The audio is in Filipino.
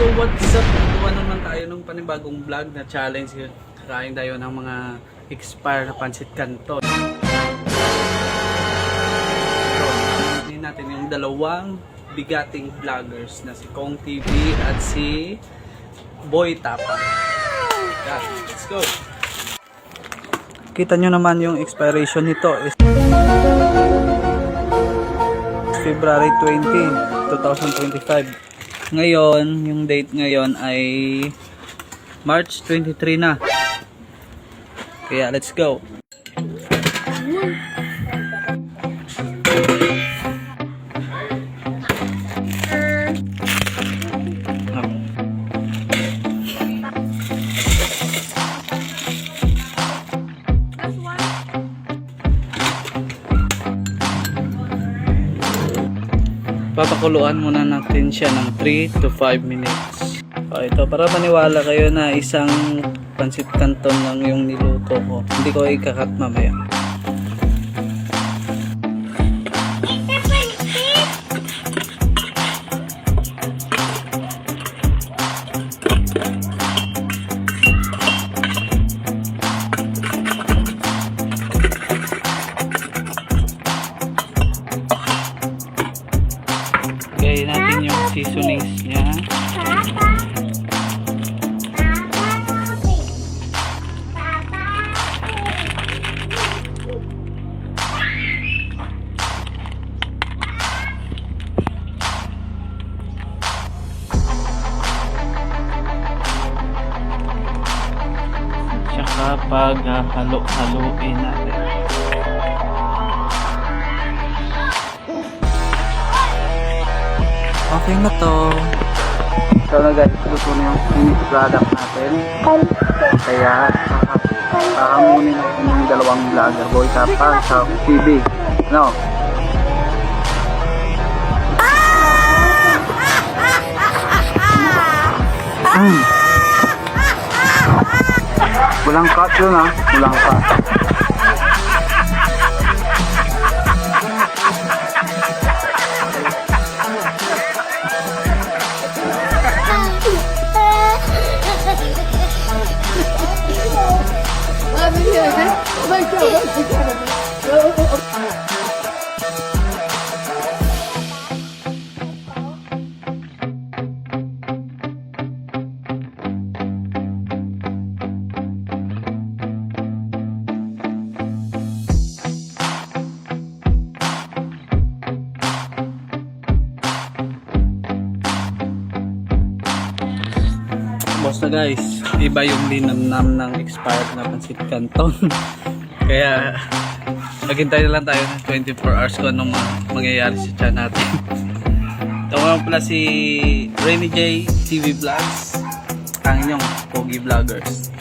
Hello, what's up? Gawa naman tayo ng panibagong vlog na challenge. Kakain tayo ng mga expired na pancit canton. Hindi natin yung dalawang bigating vloggers na si Kong TV at si Boy Tapa. Yeah, let's go! Kita nyo naman yung expiration nito is February 20, 2025. Ngayon, yung date ngayon ay March 23 na. Kaya let's go. Papakuluan muna natin siya ng 3 to 5 minutes. O ito, para maniwala kayo na isang pansit canton lang yung niluto ko. Hindi ko ikakat mamaya. Seasonings niya. Tsaka pag ah, halo-haloin natin. Okay na to. So na guys, luto na yung finished product natin. Kaya, kakamunin natin yung dalawang vlogger, Boy Tapa sa TV. No? Mm. Walang cut yun ha. Walang cut. Make that, make that. Na guys, iba yung linamnam ng expired na pansit canton. Kaya, maghintay na lang tayo ng 24 hours kung anong ma- mangyayari sa chan natin. Ito nga pala si Rainy J TV Vlogs, ang inyong Pogi Vloggers.